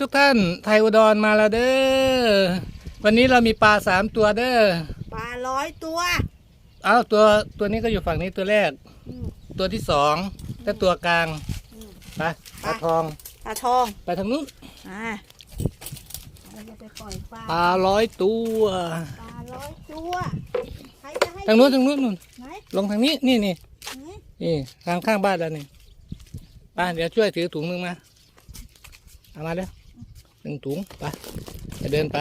ทุกท่านไทยอุดรมาแล้วเด้อวันนี้เรามีปลาสามตัวเด้อปลาร้อยตัว เอาตัวตัวนี้ก็อยู่ฝั่งนี้ตัวแรก อืม ตัวที่สองและตัวกลางอืม ไปปลาไปทองปลาทองไปทางนู้นอ่าเราจะไปปล่อยปลาปลาร้อยตัวปลาร้อยตัวใครจะให้ทางนู้นทางนู้นนู่นไหนลงทางนี้นี่นี่ไหนนี่ทางข้างบ้านแล้วนี่ไปเดี๋ยวช่วยถือถุงหนึงมาเอามาเด้อ หนึ่งถุงไปจะเดินไป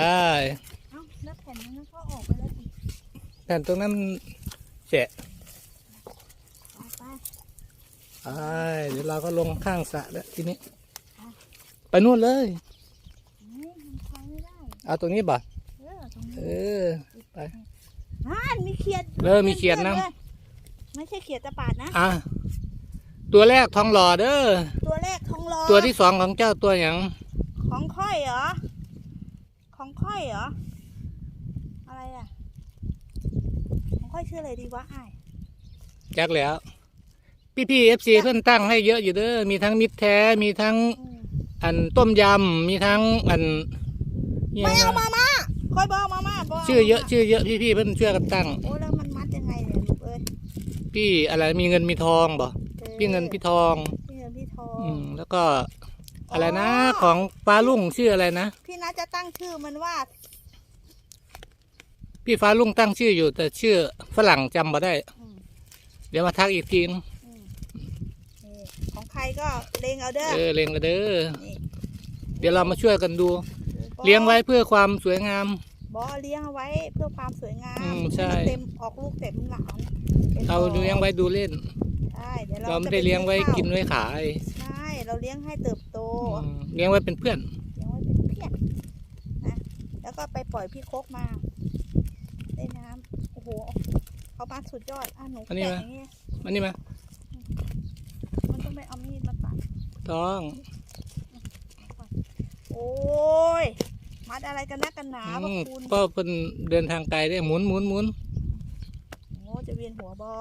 เอ้าแล้วแผ่นนั้นก็ออกไปแล้วสิแผ่นตรงนั้นมันแฉะไปไปไปเดี๋ยวเราก็ลงข้างสระแล้วทีนี้ ไปนู่นเลย นี่มันใช้ไม่ได้ เอาตรงนี้บ่เออตรงเอนี้อ ไป อ่านมีเขียดเออมีเขียดนะลไม่ใช่เขียดตะปาดนะ อะตัวแรกทองหล่อเด้อตัวแรกของรอตัวที่สองของเจ้าตัวอย่าง ของค่อยเหรอ ของค่อยเหรอ อะไรอะ ของค่อยชื่ออะไรดีวะอ้ายจักแล้ว พี่พี่เอฟซีเพื่อนตั้งให้เยอะอยู่เด้อ มีทั้งมิตรแท้ มีทั้งอืมอันต้มยำ มีทั้งอันนี่ยไม่เอานะมาม่าค่อยบอกมาม่าบอกชื่อเยอะชื่อเยอะพี่พี่เพื่อนช่วยกันตั้ง โอ้แล้วมันมัดยังไงเนี่ยลูกเอ้ย พี่อะไรมีเงินมีทองบ่ออพี่เงินพี่ทอง พี่เงินพี่ทองอืมแล้วก็ อะไรนะของฟ้าลุ่งชื่ออะไรนะ พี่นัทจะตั้งชื่อมันว่า พี่ฟ้าลุ่งตั้งชื่ออยู่ แต่ชื่อฝรั่งจำมาได้ อืมเดี๋ยวมาทักอีกทีนึงอืมนี่ของใครก็เลงเอาเด้อเออเลี้ยงกันเด้อนี่เดี๋ยวเรามาช่วยกันดู เลี้ยงไว้เพื่อความสวยงาม บอเลี้ยงเอาไว้เพื่อความสวยงามอืมใช่ เต็มออกลูกเต็มหลานป็นเราบ่อเลี้ยงไว้ดูเล่น ใช่เดี๋ยวเราเราไม่จะได้ปเลี้ยงไว้ข้าวกินไว้ขายใช่ เราเลี้ยงให้เติบโตอืมเลี้ยงไว้เป็นเพื่อน เลี้ยงไว้เป็นเพียรนะแล้วก็ไปปล่อยพี่โคกมาเล่นน้ำโอ้โหเขามาสุดยอดอะหนูอันนี้แกะไหม อย่างเงี้ยมันนี่มามันต้องไปเอามีดมาตัดท้องโอ้ยมัดอะไรกันนักกันหนาพอืวกมคุณก็เป็นเดินทางไกลได้หมุนหมุนหมุนโอ้จะเวียนหัวบอ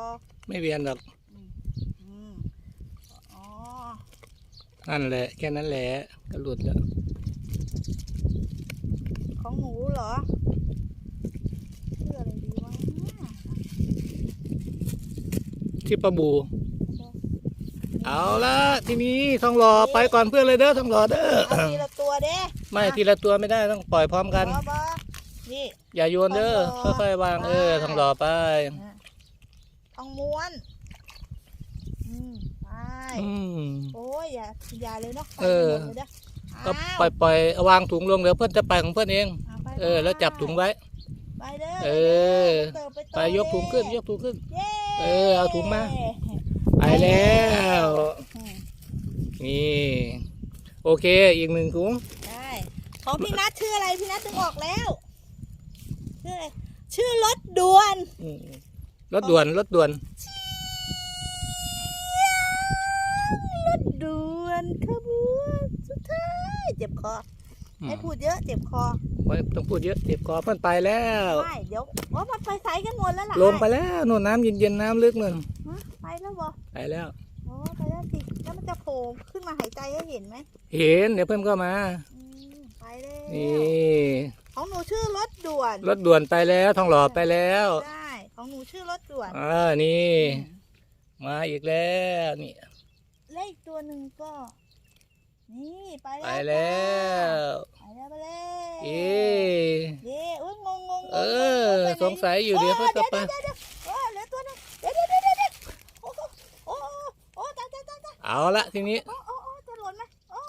ไม่เวียนหรอก อืมอ๋อ นั่นแหละแค่นั้นแหละก็หลุดแล้ว ของหนูเหรอชื่ออะไรดีวะที่ปลาบู เอาละทีนี้ทองหล่อไปก่อนเพื่อนเลยเด้อทองหล่อเด้อเอาทีละตัวเด้ไม่ทีละตัวไม่ได้ต้องปล่อยพร้อมกัน บอบอนี่อย่าโยนเด้อทองหล่อค่อยๆวางเออทองหล่อไป ทองม้วน อืมไป อืม โอ้ ยอย่าอย่าเลยเนาะเออไปหมดเลยเด้อก็อ้าวปล่อยปล่อยๆวางถุงลงเดี๋ยวเพื่อนจะไปของเพื่อนเองาไปเออ แล้วจับถุงไว้ ไปเด้อ เออ ไปเติบไปเติบยกถุงขึ้น ยกถุงขึ้นเย้เออ เอาถุงมา ไปแล้วอืมนี่ โอเค อีกหนึ่งถุงได้ของพี่นัทชื่ออะไร พี่นัทถึงออกแล้ว ชื่ออะไร ชื่อรถด่วนอืมรถด่วน รถด่วน รถด่วนขบวนสุดท้าย เจ็บคออืมไม่พูดเยอะเจ็บคอไม่ต้องพูดเยอะเจ็บคอเพื่อนไปแล้วไม่เดี๋ยวว่ามันไปใส่กันหมดแล้วล่ะลงไปแล้วนู่นน้ำเย็นๆน้ำลึกนู่นฮะไปแล้วบอไปแล้วโอ้ไปแล้วสิแล้วมันจะโผล่ขึ้นมาหายใจให้เห็นไหมเห็นเดี๋ยวเพื่อนก็มาอืมไปแล้วนี่ของหนูชื่อรถด่วน รถด่วนไปแล้วทองหล่อไปแล้วได้ของหนูชื่อรถด่วนอ่านี่มาอีกแล้วนี่เลขตัวหนึ่งก็ นี่ ไปไปแล้วแล้วจ้าไปแล้วไปแล้วเอ๊เย้อุ้ยงงงงงเออไปไหนสงสัยอยู่เดี๋ยวเพื่อนก็ไปเดี๋ยวเดี๋ยวเดี๋ยวเดี๋ยวเหลือตัวหนึงเดี๋ยวเดี๋ยวเดี๋ยวเดี๋ยวโอ้โหโอ้โหโอ้ตายตายตายตายเอาละทีนี้โอ้โอ้โอ้จะหล่นไหมโอ้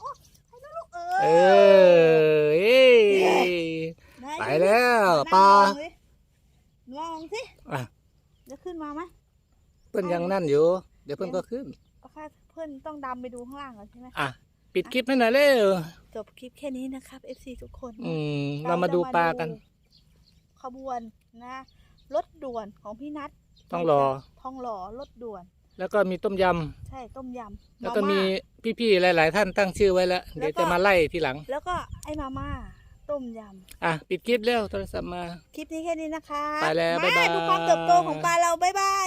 โอ้ให้นะลูกเอเอออเอ้ยไหนไปแล้วดูดิปลามองสิอะจะขึ้นมาไหมเพื่อนยังนั่นอยู่ เดี๋ยวเพื่อนก็ขึ้นก็แค่เพื่อนต้องดำไปดูข้างล่างก่อนใช่ไหมอะ ปิดคลิปให้หน่อยเร็วจบคลิปแค่นี้นะครับ FC ทุกคนอืม เรามาดูปลากัน ขบวนนะรถด่วนของพี่นัทต้องรอ ทองหล่อรถด่วน แล้วก็มีต้มยใช่ต้มยำำแล้วก็มีาพี่ๆหลาย ๆ ท่านตั้งชื่อไว้แล้วแล้วก็เดี๋ยวจะมาไล่ทีหลัง แล้วก็ไอ้มาม่าต้มยอะ ปิดคลิปเร็วโทรศัพท์มาำคลิปนี้แค่นี้นะคะไปแล้วมาบ๊ายบาย ดูความเติบโตของปลาเราบ๊ายบาย